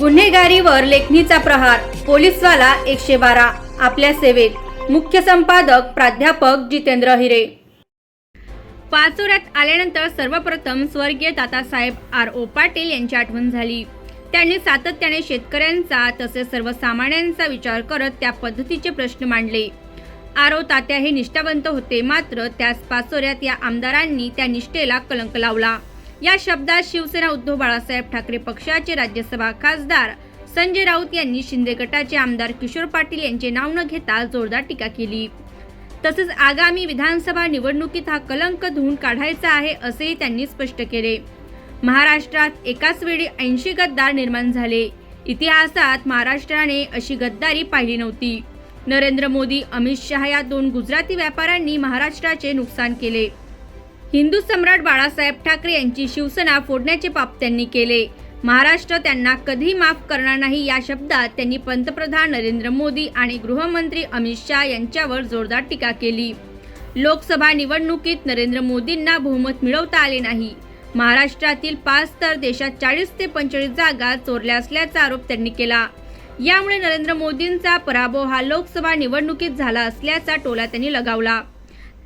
गुन्हेगारीवर लेखणीचा प्रहार पोलीसवाला एकशे बारा आपल्या सेवेत. मुख्य संपादक प्राध्यापक जितेंद्र हिरे. पाचोऱ्यात आल्यानंतर सर्वप्रथम स्वर्गीय तातासाहेब आर ओ पाटील यांची आठवण झाली. त्यांनी सातत्याने शेतकऱ्यांचा तसेच सर्वसामान्यांचा विचार करत त्या पद्धतीचे प्रश्न मांडले. आरो तात्या हे निष्ठावंत होते मात्र त्याच पाचोऱ्यात या आमदारांनी त्या निष्ठेला कलंक लावला. या शब्दात शिवसेना उद्धव बाळासाहेब ठाकरे पक्षाचे राज्यसभा खासदार संजय राऊत यांनी शिंदे गटाचे आमदार किशोर पाटील यांचे नाव न घेता जोरदार टीका केली. तसेच आगामी विधानसभा निवडणुकीत हा कलंक धुवून काढायचा आहे असेही त्यांनी स्पष्ट केले. महाराष्ट्रात एकाच वेळी ऐंशी गद्दार निर्माण झाले. इतिहासात महाराष्ट्राने अशी गद्दारी पाहिली नव्हती. नरेंद्र मोदी अमित शहा या दोन गुजराती व्यापाऱ्यांनी महाराष्ट्राचे नुकसान केले. हिंदू सम्राट बाळासाहेब ठाकरे यांची शिवसेना फोडण्याचे पाप त्यांनी केले. महाराष्ट्र त्यांना कधी माफ करणार नाही या शब्दात त्यांनी पंतप्रधान नरेंद्र मोदी आणि गृहमंत्री अमित शहा यांच्यावर जोरदार टीका केली. लोकसभा निवडणुकीत नरेंद्र मोदींना बहुमत मिळवता आले नाही. महाराष्ट्रातील पाच तर देशात चाळीस ते पंचेचाळीस जागा चोरल्या असल्याचा आरोप त्यांनी केला. यामुळे नरेंद्र मोदींचा पराभव हा लोकसभा निवडणुकीत झाला असल्याचा टोला त्यांनी लगावला.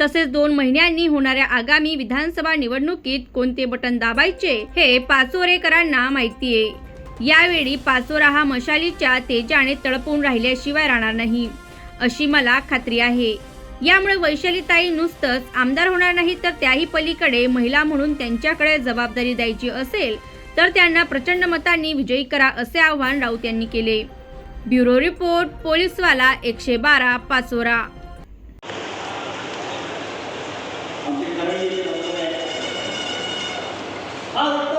तसेच दोन महिन्यांनी होणाऱ्या आगामी विधानसभा निवडणुकीत कोणते बटन दाबायचे हे पाचोरेकरांना माहिती आहे. यावेळी पाचोरा हा मशालीच्या तेजाने तळपून राहिल्याशिवाय राहणार नाही अशी मला खात्री आहे. यामुळे वैशालीताई नुसतंच आमदार होणार नाही तर त्याही पलीकडे महिला म्हणून त्यांच्याकडे जबाबदारी द्यायची असेल तर त्यांना प्रचंड मतांनी विजयी करा असे आवाहन राऊत यांनी केले. ब्युरो रिपोर्ट पोलीसवाला एकशे बारा पाचोरा हा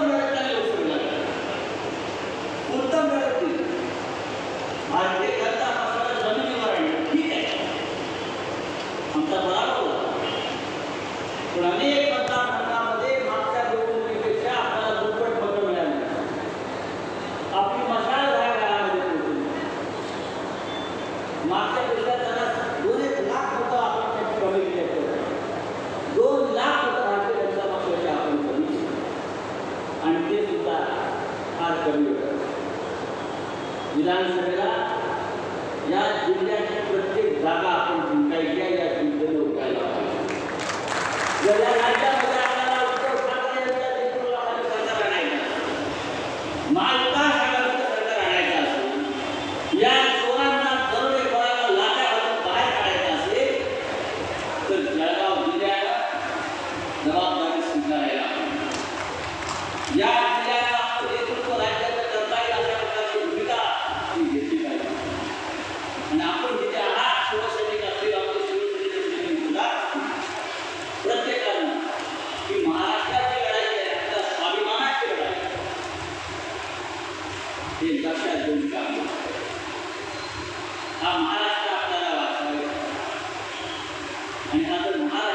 आणि हा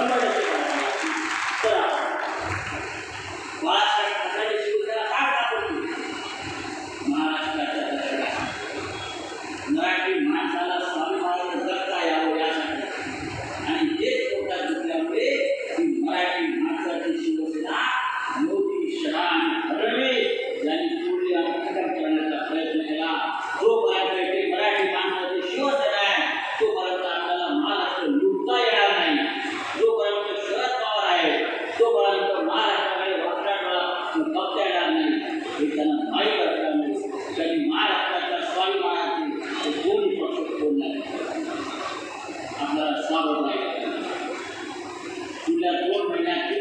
Somebody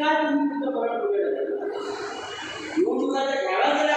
टीका भी तो करा हो गया यूं तो कहते हैं